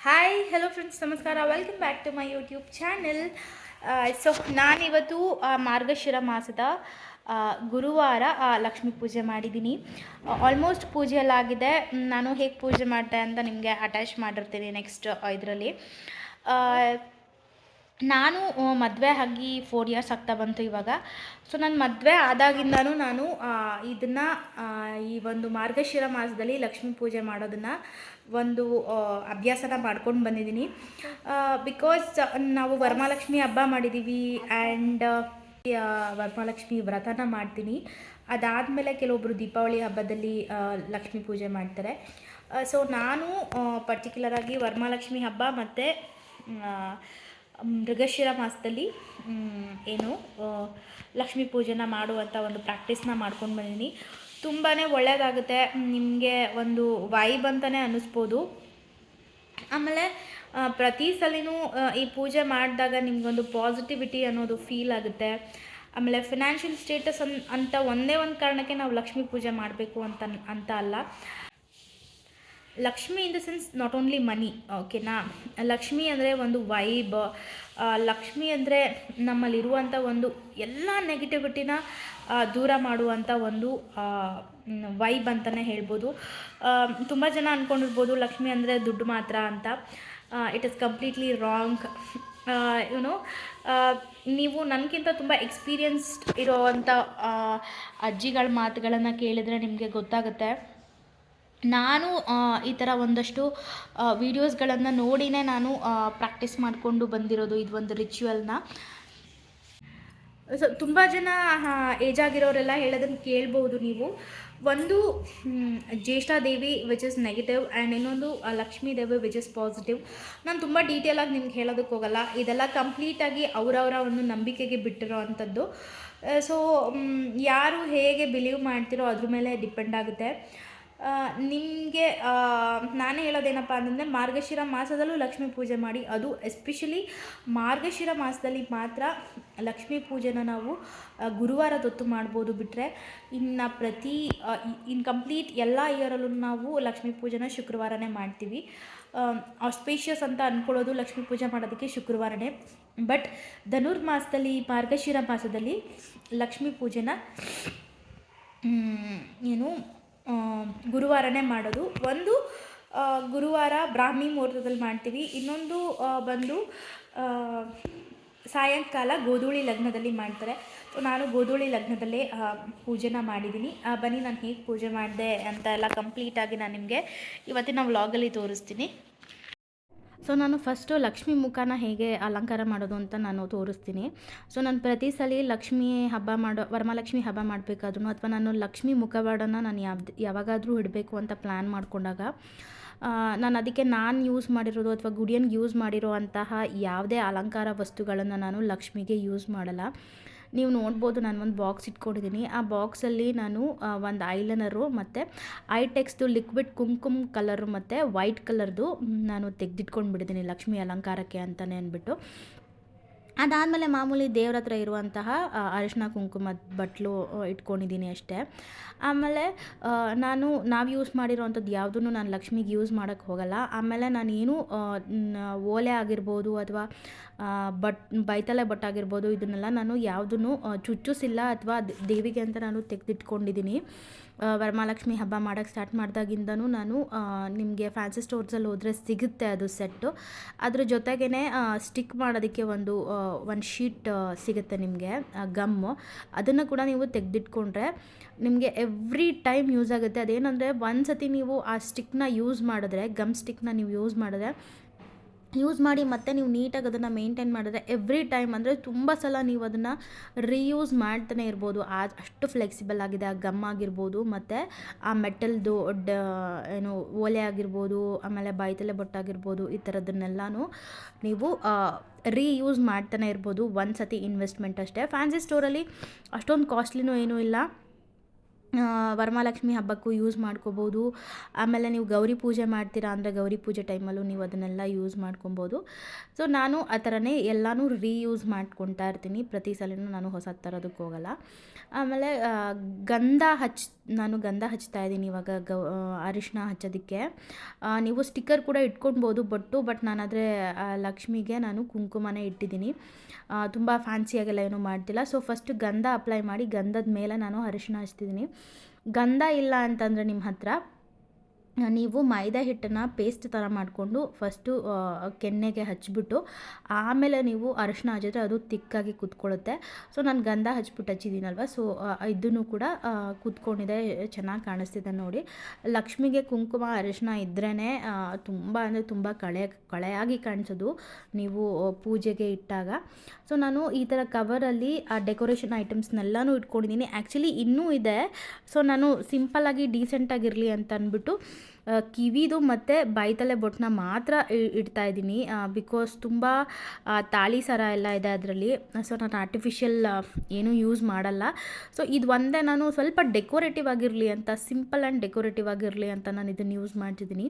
Hi hello friends ನಮಸ್ಕಾರ welcome back to my YouTube channel so ನಾನಿವತ್ತು ಮಾರ್ಗಶಿರ ಮಾಸದ ಗುರುವಾರ ಲಕ್ಷ್ಮಿ ಪೂಜೆ ಮಾಡಿದ್ದೀನಿ ಆಲ್ಮೋಸ್ಟ್ ಪೂಜೆ ಎಲ್ಲ ಆಗಿದೆ. ಮ್, ನಾನು ಹೇಗೆ ಪೂಜೆ ಮಾಡ್ತೆ ಅಂತ ನಿಮಗೆ ಅಟ್ಯಾಚ್ ಮಾಡಿರ್ತೀನಿ ನೆಕ್ಸ್ಟ್ ಇದರಲ್ಲಿ. ನಾನು ಮದುವೆ ಆಗಿ ಫೋರ್ ಇಯರ್ಸ್ ಆಗ್ತಾ ಬಂತು ಇವಾಗ. ಸೊ ನನ್ನ ಮದುವೆ ಆದಾಗಿಂದನೂ ನಾನು ಇದನ್ನು ಈ ಒಂದು ಮಾರ್ಗಶಿರ ಮಾಸದಲ್ಲಿ ಲಕ್ಷ್ಮೀ ಪೂಜೆ ಮಾಡೋದನ್ನು ಒಂದು ಅಭ್ಯಾಸನ ಮಾಡ್ಕೊಂಡು ಬಂದಿದ್ದೀನಿ. ಬಿಕಾಸ್ ನಾವು ವರಮಹಾಲಕ್ಷ್ಮಿ ಹಬ್ಬ ಮಾಡಿದ್ದೀವಿ ಆ್ಯಂಡ್ ವರಮಹಾಲಕ್ಷ್ಮಿ ವ್ರತನ ಮಾಡ್ತೀನಿ. ಅದಾದಮೇಲೆ ಕೆಲವೊಬ್ಬರು ದೀಪಾವಳಿ ಹಬ್ಬದಲ್ಲಿ ಲಕ್ಷ್ಮೀ ಪೂಜೆ ಮಾಡ್ತಾರೆ. ಸೊ ನಾನು ಪರ್ಟಿಕ್ಯುಲರಾಗಿ ವರಮಹಾಲಕ್ಷ್ಮಿ ಹಬ್ಬ ಮತ್ತು ಮೃಗಶಿರ ಮಾಸದಲ್ಲಿ ಏನು ಲಕ್ಷ್ಮೀ ಪೂಜೆನ ಮಾಡುವಂಥ ಒಂದು ಪ್ರಾಕ್ಟೀಸ್ನ ಮಾಡ್ಕೊಂಡು ಬಂದೀನಿ. ತುಂಬಾ ಒಳ್ಳೆಯದಾಗುತ್ತೆ ನಿಮಗೆ ಒಂದು ವೈಬ್ ಅಂತಲೇ ಅನ್ನಿಸ್ಬೋದು. ಆಮೇಲೆ ಪ್ರತಿ ಸಲಿನೂ ಈ ಪೂಜೆ ಮಾಡಿದಾಗ ನಿಮಗೊಂದು ಪಾಸಿಟಿವಿಟಿ ಅನ್ನೋದು ಫೀಲ್ ಆಗುತ್ತೆ. ಆಮೇಲೆ ಫಿನಾನ್ಷಿಯಲ್ ಸ್ಟೇಟಸ್ ಅನ್, ಅಂತ ಒಂದೇ ಒಂದು ಕಾರಣಕ್ಕೆ ನಾವು ಲಕ್ಷ್ಮೀ ಪೂಜೆ ಮಾಡಬೇಕು ಅಂತ ಅಂತ ಅಲ್ಲ. Lakshmi in the sense not only money ಓಕೆನಾ ಲಕ್ಷ್ಮಿ ಅಂದರೆ ಒಂದು ವೈಬ್ ಲಕ್ಷ್ಮಿ ಅಂದರೆ ನಮ್ಮಲ್ಲಿರುವಂಥ ಒಂದು ಎಲ್ಲ ನೆಗೆಟಿವಿಟಿನ ದೂರ ಮಾಡುವಂಥ ಒಂದು ವೈಬ್ ಅಂತಲೇ ಹೇಳ್ಬೋದು. ತುಂಬ ಜನ ಅಂದ್ಕೊಂಡಿರ್ಬೋದು ಲಕ್ಷ್ಮಿ ಅಂದರೆ ದುಡ್ಡು ಮಾತ್ರ ಅಂತ. It is completely wrong you know ನೀವು ನನಗಿಂತ ತುಂಬ ಎಕ್ಸ್ಪೀರಿಯನ್ಸ್ಡ್ ಇರೋವಂಥ ಅಜ್ಜಿಗಳ ಮಾತುಗಳನ್ನು ಕೇಳಿದರೆ ನಿಮಗೆ ಗೊತ್ತಾಗುತ್ತೆ. ನಾನು ಈ ಥರ ಒಂದಷ್ಟು ವೀಡಿಯೋಸ್ಗಳನ್ನು ನೋಡಿನೇ ನಾನು ಪ್ರಾಕ್ಟೀಸ್ ಮಾಡಿಕೊಂಡು ಬಂದಿರೋದು ಇದು ಒಂದು ರಿಚುವಲ್ನ ಸೊ ತುಂಬ ಜನ ಏಜ್ ಆಗಿರೋರೆಲ್ಲ ಹೇಳೋದನ್ನು ಕೇಳ್ಬೋದು ನೀವು. ಒಂದು Jyeshtadevi Jyeshta Devi which is negative and ಇನ್ನೊಂದು Lakshmi Devi which is positive ನಾನು ತುಂಬ ಡೀಟೇಲಾಗಿ ನಿಮ್ಗೆ ಹೇಳೋದಕ್ಕೆ ಹೋಗಲ್ಲ. ಇದೆಲ್ಲ ಕಂಪ್ಲೀಟಾಗಿ ಅವರವರ ಒಂದು ನಂಬಿಕೆಗೆ ಬಿಟ್ಟಿರೋ ಅಂಥದ್ದು. ಸೊ ಯಾರು ಹೇಗೆ ಬಿಲೀವ್ ಮಾಡ್ತಿರೋ ಅದ್ರ ಮೇಲೆ ಡಿಪೆಂಡ್ ಆಗುತ್ತೆ. ನಿಮಗೆ ನಾನೇ ಹೇಳೋದೇನಪ್ಪ ಅಂತಂದರೆ ಮಾರ್ಗಶಿರ ಮಾಸದಲ್ಲೂ ಲಕ್ಷ್ಮೀ ಪೂಜೆ ಮಾಡಿ. ಅದು ಎಸ್ಪೆಷಲಿ ಮಾರ್ಗಶಿರ ಮಾಸದಲ್ಲಿ ಮಾತ್ರ ಲಕ್ಷ್ಮೀ ಪೂಜೆನ ನಾವು ಗುರುವಾರದೊತ್ತು ಮಾಡ್ಬೋದು ಬಿಟ್ಟರೆ ಇನ್ನು ಪ್ರತಿ ಇನ್ ಕಂಪ್ಲೀಟ್ ಎಲ್ಲ ಇಯರಲ್ಲೂ ನಾವು ಲಕ್ಷ್ಮೀ ಪೂಜೆನ ಶುಕ್ರವಾರನೇ ಮಾಡ್ತೀವಿ. ಆಸ್ಪೇಷಿಯಸ್ ಅಂತ ಅಂದ್ಕೊಳ್ಳೋದು ಲಕ್ಷ್ಮೀ ಪೂಜೆ ಮಾಡೋದಕ್ಕೆ ಶುಕ್ರವಾರನೇ. ಬಟ್ ಧನುರ್ಮಾಸದಲ್ಲಿ ಮಾರ್ಗಶಿರ ಮಾಸದಲ್ಲಿ ಲಕ್ಷ್ಮೀ ಪೂಜೆನ ಏನು ಗುರುವಾರನೇ ಮಾಡೋದು. ಒಂದು ಗುರುವಾರ ಬ್ರಾಹ್ಮಿ ಮುಹೂರ್ತದಲ್ಲಿ ಮಾಡ್ತೀವಿ. ಇನ್ನೊಂದು ಬಂದು ಸಾಯಂಕಾಲ ಗೋಧೂಳಿ ಲಗ್ನದಲ್ಲಿ ಮಾಡ್ತಾರೆ. ಸೊ ನಾನು ಗೋಧೂಳಿ ಲಗ್ನದಲ್ಲೇ ಪೂಜೆನ ಮಾಡಿದ್ದೀನಿ ಬನ್ನಿ, ನಾನು ಹೇಗೆ ಪೂಜೆ ಮಾಡಿದೆ ಅಂತ ಎಲ್ಲ ಕಂಪ್ಲೀಟಾಗಿ ನಾನು ನಿಮಗೆ ಇವತ್ತಿನ ವ್ಲಾಗಲ್ಲಿ ತೋರಿಸ್ತೀನಿ. ಸೊ ನಾನು ಫಸ್ಟು ಲಕ್ಷ್ಮಿ ಮುಖನ ಹೇಗೆ ಅಲಂಕಾರ ಮಾಡೋದು ಅಂತ ನಾನು ತೋರಿಸ್ತೀನಿ. ಸೊ ನಾನು ಪ್ರತಿ ಸಲ ಲಕ್ಷ್ಮಿ ಹಬ್ಬ ಮಾಡೋ, ವರಮಹಾಲಕ್ಷ್ಮಿ ಹಬ್ಬ ಮಾಡಬೇಕಾದ್ರೂ ಅಥವಾ ನಾನು ಲಕ್ಷ್ಮಿ ಮುಖವಾಡನ್ನು ನಾನು ಯಾವ್ದು, ಯಾವಾಗಾದರೂ ಇಡಬೇಕು ಅಂತ ಪ್ಲ್ಯಾನ್ ಮಾಡಿಕೊಂಡಾಗ ನಾನು ಅದಕ್ಕೆ ನಾನು ಯೂಸ್ ಮಾಡಿರೋದು ಅಥವಾ ಗುಡಿಯನ್ಗೆ ಯೂಸ್ ಮಾಡಿರೋ ಅಂತಹ ಯಾವುದೇ ಅಲಂಕಾರ ವಸ್ತುಗಳನ್ನು ನಾನು ಲಕ್ಷ್ಮಿಗೆ ಯೂಸ್ ಮಾಡಲ್ಲ. ನೀವು ನೋಡ್ಬೋದು ನಾನು ಒಂದು ಬಾಕ್ಸ್ ಇಟ್ಕೊಂಡಿದ್ದೀನಿ. ಆ ಬಾಕ್ಸಲ್ಲಿ ನಾನು ಒಂದು ಐಲನರು ಮತ್ತು ಐಟೆಕ್ಸ್ದು ಲಿಕ್ವಿಡ್ ಕುಂಕುಮ್ ಕಲರು ಮತ್ತು ವೈಟ್ ಕಲರ್ದು ನಾನು ತೆಗೆದಿಟ್ಕೊಂಡು ಬಿಟ್ಟಿದ್ದೀನಿ ಲಕ್ಷ್ಮಿ ಅಲಂಕಾರಕ್ಕೆ ಅಂತಲೇ ಅಂದ್ಬಿಟ್ಟು. ಅದಾದಮೇಲೆ ಮಾಮೂಲಿ ದೇವ್ರ ಹತ್ರ ಇರುವಂತಹ ಅರಿಶಿನ ಕುಂಕುಮದ ಬಟ್ಲು ಇಟ್ಕೊಂಡಿದ್ದೀನಿ ಅಷ್ಟೇ. ಆಮೇಲೆ ನಾನು, ನಾವು ಯೂಸ್ ಮಾಡಿರೋವಂಥದ್ದು ಯಾವುದನ್ನು ನಾನು ಲಕ್ಷ್ಮಿಗೆ ಯೂಸ್ ಮಾಡೋಕ್ಕೆ ಹೋಗಲ್ಲ. ಆಮೇಲೆ ನಾನೇನು ಓಲೆ ಆಗಿರ್ಬೋದು ಅಥವಾ ಬಟ್, ಬೈತಲೆ ಬಟ್ ಆಗಿರ್ಬೋದು ಇದನ್ನೆಲ್ಲ ನಾನು ಯಾವುದನ್ನು ಚುಚ್ಚುಸಿಲ್ಲ ಅಥವಾ ದೇವಿಗೆ ಅಂತ ನಾನು ತೆಗೆದಿಟ್ಕೊಂಡಿದ್ದೀನಿ ವರಮಹಾಲಕ್ಷ್ಮಿ ಹಬ್ಬ ಮಾಡೋಕ್ಕೆ ಸ್ಟಾರ್ಟ್ ಮಾಡಿದಾಗಿಂದನೂ ನಾನು ನಿಮಗೆ ಫ್ಯಾನ್ಸಿ ಸ್ಟೋರ್ಸಲ್ಲಿ ಹೋದರೆ ಸಿಗುತ್ತೆ ಅದು ಸೆಟ್ಟು ಅದ್ರ ಜೊತೆಗೇ ಸ್ಟಿಕ್ ಮಾಡೋದಕ್ಕೆ ಒಂದು ಒಂದು ಶೀಟ್ ಸಿಗುತ್ತೆ ನಿಮಗೆ ಗಮ್ಮು ಅದನ್ನು ಕೂಡ ನೀವು ತೆಗೆದಿಟ್ಕೊಂಡ್ರೆ ನಿಮಗೆ ಎವ್ರಿ ಟೈಮ್ ಯೂಸ್ ಆಗುತ್ತೆ. ಅದೇನಂದರೆ ಒಂದು ಸತಿ ನೀವು ಆ ಸ್ಟಿಕ್ನ ಯೂಸ್ ಮಾಡಿದ್ರೆ ಗಮ್ ಸ್ಟಿಕ್ನ ನೀವು ಯೂಸ್ ಮಾಡಿದ್ರೆ ಯೂಸ್ ಮಾಡಿ ಮತ್ತೆ ನೀವು ನೀಟಾಗಿ ಅದನ್ನು ಮೇಂಟೈನ್ ಮಾಡಿದ್ರೆ ಎವ್ರಿ ಟೈಮ್ ಅಂದರೆ ತುಂಬ ಸಲ ನೀವು ಅದನ್ನು ರೀಯೂಸ್ ಮಾಡ್ತಾನೆ ಇರ್ಬೋದು. ಆ ಅಷ್ಟು ಫ್ಲೆಕ್ಸಿಬಲ್ ಆಗಿದೆ, ಆ ಗಮ್ ಆಗಿರ್ಬೋದು, ಮತ್ತು ಆ ಮೆಟಲ್ದು ಡ, ಏನು ಓಲೆ ಆಗಿರ್ಬೋದು, ಆಮೇಲೆ ಬಾಯ್ತಲೆ ಬೊಟ್ಟಾಗಿರ್ಬೋದು ಈ ಥರದನ್ನೆಲ್ಲನೂ ನೀವು ರೀಯೂಸ್ ಮಾಡ್ತಾನೆ ಇರ್ಬೋದು. ಒಂದು ಸತಿ ಇನ್ವೆಸ್ಟ್ಮೆಂಟ್ ಅಷ್ಟೇ ಫ್ಯಾನ್ಸಿ ಸ್ಟೋರಲ್ಲಿ ಅಷ್ಟೊಂದು ಕಾಸ್ಟ್ಲಿನೂ ಏನೂ ಇಲ್ಲ. ವರಮಹಾಲಕ್ಷ್ಮಿ ಹಬ್ಬಕ್ಕೂ ಯೂಸ್ ಮಾಡ್ಕೋಬೋದು. ಆಮೇಲೆ ನೀವು ಗೌರಿ ಪೂಜೆ ಮಾಡ್ತೀರಾ ಅಂದರೆ ಗೌರಿ ಪೂಜೆ ಟೈಮಲ್ಲೂ ನೀವು ಅದನ್ನೆಲ್ಲ ಯೂಸ್ ಮಾಡ್ಕೊಬೋದು. ಸೊ ನಾನು ಆ ಥರನೇ ಎಲ್ಲನೂ ರೀಯೂಸ್ ಮಾಡ್ಕೊತಾ ಇರ್ತೀನಿ. ಪ್ರತಿ ಸಲನೂ ನಾನು ಹೊಸ ತರೋದಕ್ಕೆ ಹೋಗಲ್ಲ. ಆಮೇಲೆ ಗಂಧ ಹಚ್, ನಾನು ಗಂಧ ಹಚ್ತಾ ಇದ್ದೀನಿ ಇವಾಗ ಗೌ ಅರಿಶಿನ ಹಚ್ಚೋದಕ್ಕೆ. ನೀವು ಸ್ಟಿಕ್ಕರ್ ಕೂಡ ಇಟ್ಕೊಬೋದು ಬಟ್ಟು ಬಟ್ ನಾನಾದರೆ ಲಕ್ಷ್ಮಿಗೆ ನಾನು ಕುಂಕುಮನೇ ಇಟ್ಟಿದ್ದೀನಿ. ತುಂಬ ಫ್ಯಾನ್ಸಿಯಾಗೆಲ್ಲ ಏನೂ ಮಾಡ್ತಿಲ್ಲ. ಸೊ ಫಸ್ಟ್ ಗಂಧ ಅಪ್ಲೈ ಮಾಡಿ ಗಂಧದ ಮೇಲೆ ನಾನು ಅರಿಶಿನ ಹಚ್ತಿದ್ದೀನಿ. ಗಂಧ ಇಲ್ಲ ಅಂತಂದರೆ ನಿಮ್ಮ ಹತ್ರ ನೀವು ಮೈದಾ ಹಿಟ್ಟನ್ನು ಪೇಸ್ಟ್ ಥರ ಮಾಡಿಕೊಂಡು ಫಸ್ಟು ಕೆನ್ನೆಗೆ ಹಚ್ಚಿಬಿಟ್ಟು ಆಮೇಲೆ ನೀವು ಅರಿಶಿನ ಹಚ್ಚಿದ್ರೆ ಅದು ತಿಕ್ಕಾಗಿ ಕುತ್ಕೊಳ್ಳುತ್ತೆ. ಸೊ ನಾನು ಗಂಧ ಹಚ್ಬಿಟ್ಟು ಹಚ್ಚಿದ್ದೀನಲ್ವ? ಸೊ ಇದನ್ನು ಕೂಡ ಕೂತ್ಕೊಂಡಿದೆ, ಚೆನ್ನಾಗಿ ಕಾಣಿಸ್ತಿದೆ ನೋಡಿ. ಲಕ್ಷ್ಮಿಗೆ ಕುಂಕುಮ, ಅರಿಶಿನ ಇದ್ರೇ ತುಂಬ ಅಂದರೆ ತುಂಬ ಕಳೆ, ಕಳೆಯಾಗಿ ಕಾಣಿಸೋದು ನೀವು ಪೂಜೆಗೆ ಇಟ್ಟಾಗ. ಸೊ ನಾನು ಈ ಥರ ಕವರಲ್ಲಿ ಆ ಡೆಕೋರೇಷನ್ ಐಟಮ್ಸ್ನೆಲ್ಲನೂ ಇಟ್ಕೊಂಡಿದ್ದೀನಿ. ಆ್ಯಕ್ಚುಲಿ ಇನ್ನೂ ಇದೆ. ಸೊ ನಾನು ಸಿಂಪಲ್ಲಾಗಿ ಡೀಸೆಂಟಾಗಿರಲಿ ಅಂತ ಅಂದ್ಬಿಟ್ಟು ಕಿವಿದು ಮತ್ತು ಬೈತಲೆ ಬೊಟ್ಟನ್ನ ಮಾತ್ರ ಇಡ್ತಾ ಇದ್ದೀನಿ. ಬಿಕಾಸ್ ತುಂಬ ತಾಳಿ ಸರ ಎಲ್ಲ ಇದೆ ಅದರಲ್ಲಿ. ಸೊ ನಾನು ಆರ್ಟಿಫಿಷಿಯಲ್ ಏನೂ ಯೂಸ್ ಮಾಡಲ್ಲ. ಸೊ ಇದು ಒಂದೇ ನಾನು ಸ್ವಲ್ಪ ಡೆಕೋರೇಟಿವ್ ಆಗಿರಲಿ ಅಂತ ಸಿಂಪಲ್ ಆ್ಯಂಡ್ ಡೆಕೋರೇಟಿವ್ ಆಗಿರಲಿ ಅಂತ ನಾನು ಇದನ್ನು ಯೂಸ್ ಮಾಡ್ತಿದ್ದೀನಿ.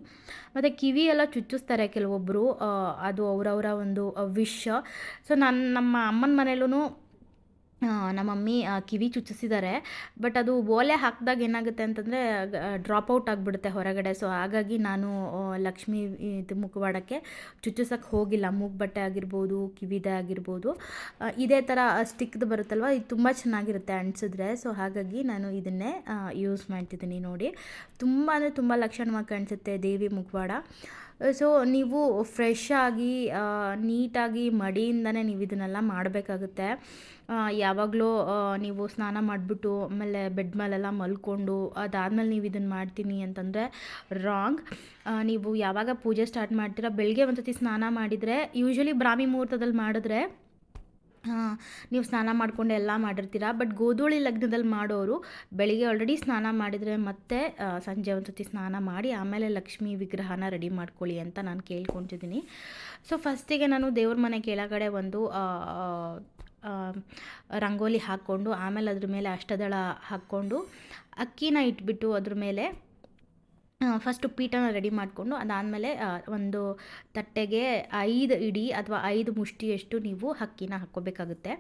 ಮತ್ತು ಕಿವಿ ಎಲ್ಲ ಚುಚ್ಚಿಸ್ತಾರೆ ಕೆಲವೊಬ್ಬರು ಅದು ಅವರವರ ಒಂದು ವಿಶ್ ಸೊ ನಾನು, ನಮ್ಮ ಅಮ್ಮನ ಮನೇಲೂ ನಮ್ಮ ಮಮ್ಮಿ ಕಿವಿ ಚುಚ್ಚಿಸಿದ್ದಾರೆ. ಬಟ್ ಅದು ಓಲೆ ಹಾಕಿದಾಗ ಏನಾಗುತ್ತೆ ಅಂತಂದರೆ ಔಟ್ ಆಗಿಬಿಡುತ್ತೆ ಹೊರಗಡೆ. ಸೊ, ಹಾಗಾಗಿ ನಾನು ಲಕ್ಷ್ಮಿ ಇದು ಮುಖವಾಡಕ್ಕೆ ಚುಚ್ಚಿಸೋಕ್ಕೆ ಹೋಗಿಲ್ಲ. ಮೂಗು ಬಟ್ಟೆ ಆಗಿರ್ಬೋದು, ಕಿವಿದೇ ಆಗಿರ್ಬೋದು. ಇದೇ ಥರ ಸ್ಟಿಕ್ದು ಬರುತ್ತಲ್ವ? ಇದು ತುಂಬ ಚೆನ್ನಾಗಿರುತ್ತೆ ಅಂಟಿಸಿದ್ರೆ ಸೊ, ಹಾಗಾಗಿ ನಾನು ಇದನ್ನೇ ಯೂಸ್ ಮಾಡ್ತಿದ್ದೀನಿ ನೋಡಿ. ತುಂಬ ಅಂದರೆ ತುಂಬ ಲಕ್ಷಣವಾಗಿ ಕಾಣಿಸುತ್ತೆ ದೇವಿ ಮುಖವಾಡ. ಸೊ ನೀವು ಫ್ರೆಶ್ ಆಗಿ ನೀಟಾಗಿ ಮಡಿಯಿಂದನೇ ನೀವು ಇದನ್ನೆಲ್ಲ ಮಾಡಬೇಕಾಗುತ್ತೆ. ಯಾವಾಗಲೂ ನೀವು ಸ್ನಾನ ಮಾಡಿಬಿಟ್ಟು ಆಮೇಲೆ ಬೆಡ್ ಮೇಲೆಲ್ಲ ಮಲ್ಕೊಂಡು ಅದಾದಮೇಲೆ ನೀವು ಇದನ್ನು ಮಾಡ್ತೀನಿ ಅಂತಂದರೆ ರಾಂಗ್ ನೀವು ಯಾವಾಗ ಪೂಜೆ ಸ್ಟಾರ್ಟ್ ಮಾಡ್ತೀರಾ ಬೆಳಗ್ಗೆ ಒಂದು ಸತಿ ಸ್ನಾನ ಮಾಡಿದರೆ ಯೂಶ್ವಲಿ ಬ್ರಾಹ್ಮಿ ಮುಹೂರ್ತದಲ್ಲಿ ಮಾಡಿದ್ರೆ ನೀವು ಸ್ನಾನ ಮಾಡಿಕೊಂಡು ಎಲ್ಲ ಮಾಡಿರ್ತೀರ? ಬಟ್ ಗೋಧೂಳಿ ಲಗ್ನದಲ್ಲಿ ಮಾಡೋರು ಬೆಳಿಗ್ಗೆ ಆಲ್ರೆಡಿ ಸ್ನಾನ ಮಾಡಿದರೆ ಮತ್ತೆ ಸಂಜೆ ಒಂದು ಸತಿ ಸ್ನಾನ ಮಾಡಿ ಆಮೇಲೆ ಲಕ್ಷ್ಮಿ ವಿಗ್ರಹನ ರೆಡಿ ಮಾಡ್ಕೊಳ್ಳಿ ಅಂತ ನಾನು ಕೇಳ್ಕೊತಿದ್ದೀನಿ ಸೊ ಫಸ್ಟಿಗೆ ನಾನು ದೇವ್ರ ಮನೆ ಕೆಳಗಡೆ ಒಂದು ರಂಗೋಲಿ ಹಾಕ್ಕೊಂಡು ಆಮೇಲೆ ಅದ್ರ ಮೇಲೆ ಅಷ್ಟದಳ ಹಾಕ್ಕೊಂಡು ಅಕ್ಕಿನ ಇಟ್ಬಿಟ್ಟು ಅದ್ರ ಮೇಲೆ ಫಸ್ಟು ಪೀಠನ ರೆಡಿ ಮಾಡಿಕೊಂಡು ಅದಾದಮೇಲೆ ಒಂದು ತಟ್ಟೆಗೆ ಐದು ಇಡಿ ಅಥವಾ ಐದು ಮುಷ್ಟಿಯಷ್ಟು ನೀವು ಅಕ್ಕಿನ ಹಾಕ್ಕೋಬೇಕಾಗುತ್ತೆ.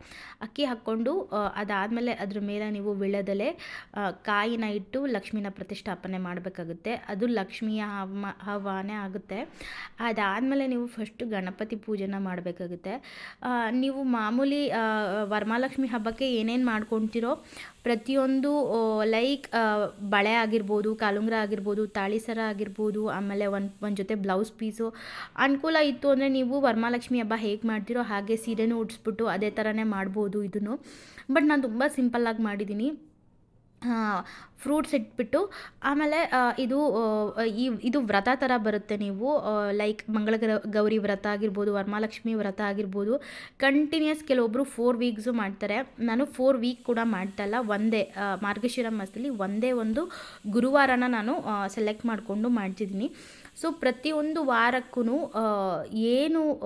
ಅಕ್ಕಿ ಹಾಕ್ಕೊಂಡು ಅದಾದಮೇಲೆ ಅದ್ರ ಮೇಲೆ ನೀವು ವಿಳದಲೆ ಕಾಯಿನ ಇಟ್ಟು ಲಕ್ಷ್ಮಿನ ಪ್ರತಿಷ್ಠಾಪನೆ ಮಾಡಬೇಕಾಗುತ್ತೆ. ಅದು ಲಕ್ಷ್ಮಿಯ ಹವ ಹವಾನೇ ಆಗುತ್ತೆ. ಅದಾದಮೇಲೆ ನೀವು ಫಸ್ಟು ಗಣಪತಿ ಪೂಜೆನ ಮಾಡಬೇಕಾಗುತ್ತೆ. ನೀವು ಮಾಮೂಲಿ ವರಮಹಾಲಕ್ಷ್ಮಿ ಹಬ್ಬಕ್ಕೆ ಏನೇನು ಮಾಡ್ಕೊಳ್ತಿರೋ ಪ್ರತಿಯೊಂದು ಲೈಕ್ ಬಳೆ ಆಗಿರ್ಬೋದು, ಕಾಲುಂಗ್ರ ಆಗಿರ್ಬೋದು, ತಾಳಿ ಸರ ಆಗಿರ್ಬೋದು, ಆಮೇಲೆ ಒಂದು ಒಂದು ಜೊತೆ ಬ್ಲೌಸ್ ಪೀಸು, ಅನುಕೂಲ ಇತ್ತು ಅಂದರೆ ನೀವು ವರಮಹಾಲಕ್ಷ್ಮಿ ಹಬ್ಬ ಹೇಗೆ ಮಾಡ್ತೀರೋ ಹಾಗೆ ಸೀರೆನೂ ಉಡಿಸ್ಬಿಟ್ಟು ಅದೇ ಥರನೇ ಮಾಡ್ಬೋದು ಇದನ್ನು. ಬಟ್ ನಾನು ತುಂಬ ಸಿಂಪಲ್ಲಾಗಿ ಮಾಡಿದ್ದೀನಿ ಫ್ರೂಟ್ಸ್ ಇಟ್ಬಿಟ್ಟು, ಆಮೇಲೆ ಇದು ಈ, ಇದು ವ್ರತ ಥರ ಬರುತ್ತೆ ನೀವು. ಲೈಕ್ ಮಂಗಳ ಗ್ರ- ವ್ರತ ಆಗಿರ್ಬೋದು ವರಮಹಾಲಕ್ಷ್ಮಿ ವ್ರತ ಆಗಿರ್ಬೋದು ಕಂಟಿನ್ಯೂಸ್ ಕೆಲವೊಬ್ಬರು ಫೋರ್ ವೀಕ್ಸು ಮಾಡ್ತಾರೆ. ನಾನು ಫೋರ್ ವೀಕ್ ಕೂಡ ಮಾಡ್ತಾ ಇಲ್ಲ. ಒಂದೇ ಮಾರ್ಗಶಿರ ಮಾಸದಲ್ಲಿ ಒಂದೇ ಒಂದು ಗುರುವಾರನ ನಾನು ಸೆಲೆಕ್ಟ್ ಮಾಡಿಕೊಂಡು ಮಾಡ್ತಿದ್ದೀನಿ. ಸೊ ಪ್ರತಿಯೊಂದು ವಾರಕ್ಕೂ ಏನು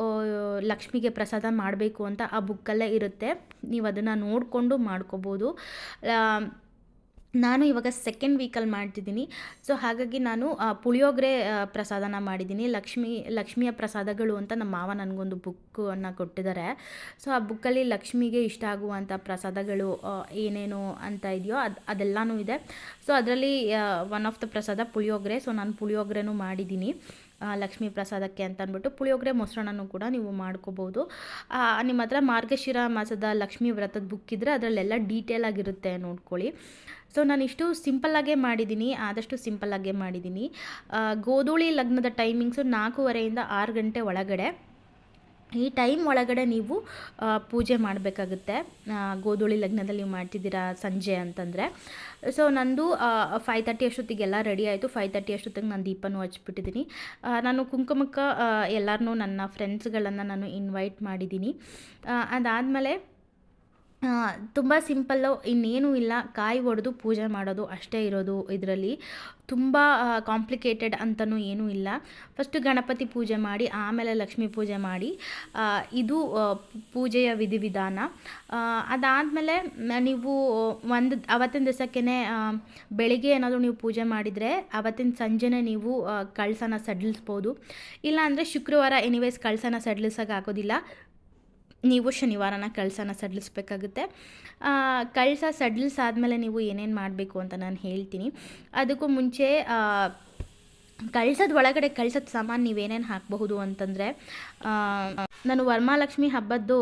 ಲಕ್ಷ್ಮಿಗೆ ಪ್ರಸಾದ ಮಾಡಬೇಕು ಅಂತ ಆ ಬುಕ್ಕಲ್ಲೇ ಇರುತ್ತೆ. ನೀವು ಅದನ್ನು ನೋಡಿಕೊಂಡು ಮಾಡ್ಕೋಬೋದು. ನಾನು ಇವಾಗ ಸೆಕೆಂಡ್ ವೀಕಲ್ಲಿ ಮಾಡ್ತಿದ್ದೀನಿ. ಸೊ ಹಾಗಾಗಿ ನಾನು ಪುಳಿಯೋಗರೆ ಪ್ರಸಾದನ ಮಾಡಿದ್ದೀನಿ. ಲಕ್ಷ್ಮಿ, ಲಕ್ಷ್ಮಿಯ ಪ್ರಸಾದಗಳು ಅಂತ ನಮ್ಮ ಮಾವ ನನಗೊಂದು ಬುಕ್ಕನ್ನು ಕೊಟ್ಟಿದ್ದಾರೆ. ಸೊ ಆ ಬುಕ್ಕಲ್ಲಿ ಲಕ್ಷ್ಮಿಗೆ ಇಷ್ಟ ಆಗುವಂಥ ಪ್ರಸಾದಗಳು ಏನೇನು ಅಂತ ಇದೆಯೋ ಅದು, ಅದೆಲ್ಲನೂ ಇದೆ. ಸೊ ಅದರಲ್ಲಿ ಒನ್ ಆಫ್ ದ ಪ್ರಸಾದ ಪುಳಿಯೋಗರೆ. ಸೊ ನಾನು ಪುಳಿಯೋಗರೆನೂ ಮಾಡಿದ್ದೀನಿ ಲಕ್ಷ್ಮೀ ಪ್ರಸಾದಕ್ಕೆ ಅಂತ ಅಂದ್ಬಿಟ್ಟು. ಪುಳಿಯೋಗರೆ ಮೊಸರನ್ನೂ ಕೂಡ ನೀವು ಮಾಡ್ಕೋಬೋದು. ನಿಮ್ಮ ಹತ್ರ ಮಾರ್ಗಶಿರ ಮಾಸದ ಲಕ್ಷ್ಮೀ ವ್ರತದ ಬುಕ್ ಇದ್ದರೆ ಅದರಲ್ಲೆಲ್ಲ ಡೀಟೇಲ್ ಆಗಿರುತ್ತೆ ನೋಡ್ಕೊಳ್ಳಿ. ಸೊ ನಾನು ಇಷ್ಟು ಸಿಂಪಲ್ಲಾಗೇ ಮಾಡಿದ್ದೀನಿ ಆದಷ್ಟು ಸಿಂಪಲ್ಲಾಗೇ ಮಾಡಿದ್ದೀನಿ ಗೋಧೂಳಿ ಲಗ್ನದ ಟೈಮಿಂಗ್ಸು ನಾಲ್ಕೂವರೆಯಿಂದ ಆರು ಗಂಟೆ ಒಳಗಡೆ. ಈ ಟೈಮ್ ಒಳಗಡೆ ನೀವು ಪೂಜೆ ಮಾಡಬೇಕಾಗುತ್ತೆ. ಗೋಧೂಳಿ ಲಗ್ನದಲ್ಲಿ ನೀವು ಮಾಡ್ತಿದ್ದೀರಾ ಸಂಜೆ ಅಂತಂದರೆ. ಸೊ ನಂದು ಫೈವ್ ತರ್ಟಿ ಅಷ್ಟೊತ್ತಿಗೆಲ್ಲ ರೆಡಿ ಆಯಿತು. ಫೈವ್ ತರ್ಟಿ ಅಷ್ಟೊತ್ತಿಗೆ ನಾನು ದೀಪನೂ ಹಚ್ಬಿಟ್ಟಿದ್ದೀನಿ. ನಾನು ಕುಂಕುಮಕ್ಕೆ ಎಲ್ಲರನ್ನೂ ನನ್ನ ಫ್ರೆಂಡ್ಸ್ಗಳನ್ನು ನಾನು ಇನ್ವೈಟ್ ಮಾಡಿದ್ದೀನಿ. ಅದಾದಮೇಲೆ ತುಂಬ ಸಿಂಪಲ್ಲು, ಇನ್ನೇನೂ ಇಲ್ಲ. ಕಾಯಿ ಒಡೆದು ಪೂಜೆ ಮಾಡೋದು ಅಷ್ಟೇ ಇರೋದು ಇದರಲ್ಲಿ. ತುಂಬ ಕಾಂಪ್ಲಿಕೇಟೆಡ್ ಅಂತಲೂ ಏನೂ ಇಲ್ಲ. ಫಸ್ಟು ಗಣಪತಿ ಪೂಜೆ ಮಾಡಿ, ಆಮೇಲೆ ಲಕ್ಷ್ಮೀ ಪೂಜೆ ಮಾಡಿ. ಇದು ಪೂಜೆಯ ವಿಧಿವಿಧಾನ. ಅದಾದಮೇಲೆ ನೀವು ಒಂದು, ಅವತ್ತಿನ ದಿವಸಕ್ಕೇ ಬೆಳಿಗ್ಗೆ ಏನಾದರೂ ನೀವು ಪೂಜೆ ಮಾಡಿದರೆ ಅವತ್ತಿನ ಸಂಜೆನೇ ನೀವು ಕಳಸನ ಸಡಿಲಿಸ್ಬೋದು. ಇಲ್ಲಾಂದರೆ ಶುಕ್ರವಾರ ಎನಿವೇಸ್ ಕಳಸನ ಸಡಿಲಿಸೋಕೆ ಆಗೋದಿಲ್ಲ ನೀವು ಶನಿವಾರನ ಕಳಸನ ಸಡಿಲಿಸ್ಬೇಕಾಗುತ್ತೆ. ಕಳಸ ಸಡಿಲಿಸಾದ್ಮೇಲೆ ನೀವು ಏನೇನು ಮಾಡಬೇಕು ಅಂತ ನಾನು ಹೇಳ್ತೀನಿ. ಅದಕ್ಕೂ ಮುಂಚೆ ಕಳ್ಸದ ಒಳಗಡೆ ಕಳ್ಸದ ಸಾಮಾನು ನೀವೇನೇನು ಹಾಕಬಹುದು ಅಂತಂದರೆ ನಾನು ವರ್ಮಾಲಕ್ಷ್ಮಿ ಹಬ್ಬದ್ದು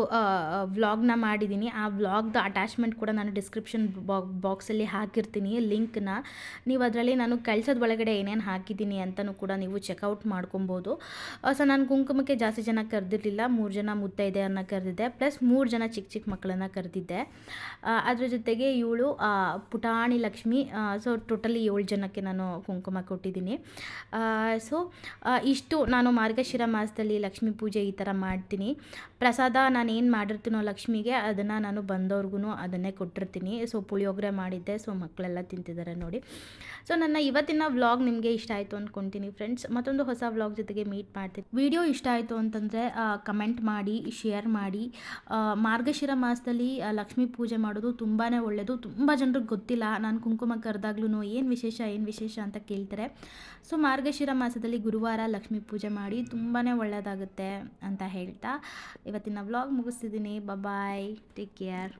ವ್ಲಾಗ್ನ ಮಾಡಿದ್ದೀನಿ ಆ ವ್ಲಾಗ್ದ ಅಟ್ಯಾಚ್ಮೆಂಟ್ ಕೂಡ ನಾನು ಡಿಸ್ಕ್ರಿಪ್ಷನ್ ಬಾಕ್ಸಲ್ಲಿ ಹಾಕಿರ್ತೀನಿ, ಲಿಂಕ್ನ. ನೀವು ಅದರಲ್ಲಿ ನಾನು ಕಳ್ಸದ ಒಳಗಡೆ ಏನೇನು ಹಾಕಿದ್ದೀನಿ ಅಂತಲೂ ಕೂಡ ನೀವು ಚೆಕ್ಔಟ್ ಮಾಡ್ಕೊಬೋದು. ಸೊ ನಾನು ಕುಂಕುಮಕ್ಕೆ ಜಾಸ್ತಿ ಜನ ಕರೆದಿರಲಿಲ್ಲ, ಮೂರು ಜನ ಮುತ್ತೈದೆಯನ್ನು ಕರೆದಿದ್ದೆ, ಪ್ಲಸ್ ಮೂರು ಜನ ಚಿಕ್ಕ ಚಿಕ್ಕ ಮಕ್ಕಳನ್ನು ಕರೆದಿದ್ದೆ. ಅದ್ರ ಜೊತೆಗೆ ಇವಳು ಪುಟಾಣಿ ಲಕ್ಷ್ಮಿ ಸೊ ಟೋಟಲಿ ಏಳು ಜನಕ್ಕೆ ನಾನು ಕುಂಕುಮ ಕೊಟ್ಟಿದ್ದೀನಿ ಸೊ ಇಷ್ಟು ನಾನು ಮಾರ್ಗಶಿರ ಮಾಸದಲ್ಲಿ ಲಕ್ಷ್ಮೀ ಪೂಜೆ ಈ ಥರ ಮಾಡ್ತೀನಿ. ಪ್ರಸಾದ ನಾನು ಏನು ಮಾಡಿರ್ತೀನೋ ಲಕ್ಷ್ಮಿಗೆ ಅದನ್ನು ನಾನು ಬಂದವ್ರಿಗೂ ಅದನ್ನೇ ಕೊಟ್ಟಿರ್ತೀನಿ. ಸೊ ಪುಳಿಯೋಗರೆ ಮಾಡಿದ್ದೆ ಸೊ ಮಕ್ಕಳೆಲ್ಲ ತಿಂತಿದ್ದಾರೆ ನೋಡಿ. ಸೊ ನನ್ನ ಇವತ್ತಿನ ವ್ಲಾಗ್ ನಿಮಗೆ ಇಷ್ಟ ಆಯಿತು ಅಂದ್ಕೊಂತೀನಿ ಫ್ರೆಂಡ್ಸ್. ಮತ್ತೊಂದು ಹೊಸ ವ್ಲಾಗ್ ಜೊತೆಗೆ ಮೀಟ್ ಮಾಡ್ತೀನಿ. ವಿಡಿಯೋ ಇಷ್ಟ ಆಯಿತು ಅಂತಂದರೆ ಕಮೆಂಟ್ ಮಾಡಿ, ಶೇರ್ ಮಾಡಿ. ಮಾರ್ಗಶಿರ ಮಾಸದಲ್ಲಿ ಲಕ್ಷ್ಮೀ ಪೂಜೆ ಮಾಡೋದು ತುಂಬಾ ಒಳ್ಳೆಯದು ತುಂಬ ಜನರಿಗೆ ಗೊತ್ತಿಲ್ಲ. ನಾನು ಕುಂಕುಮ ಕರೆದಾಗ್ಲೂ ಏನು ವಿಶೇಷ ಏನು ವಿಶೇಷ ಅಂತ ಕೇಳ್ತಾರೆ. ಸೊ ಮಾರ್ಗಶಿರ ಮಾಸದಲ್ಲಿ ಗುರುವಾರ ಲಕ್ಷ್ಮೀ ಪೂಜೆ ಮಾಡಿ ತುಂಬಾ ಒಳ್ಳೆಯದಾಗುತ್ತೆ ಅಂತ ಹೇಳ್ತಾ ಇವತ್ತಿನ ವ್ಲಾಗ್ ಮುಗಿಸ್ತಿದ್ದೀನಿ. Bye take care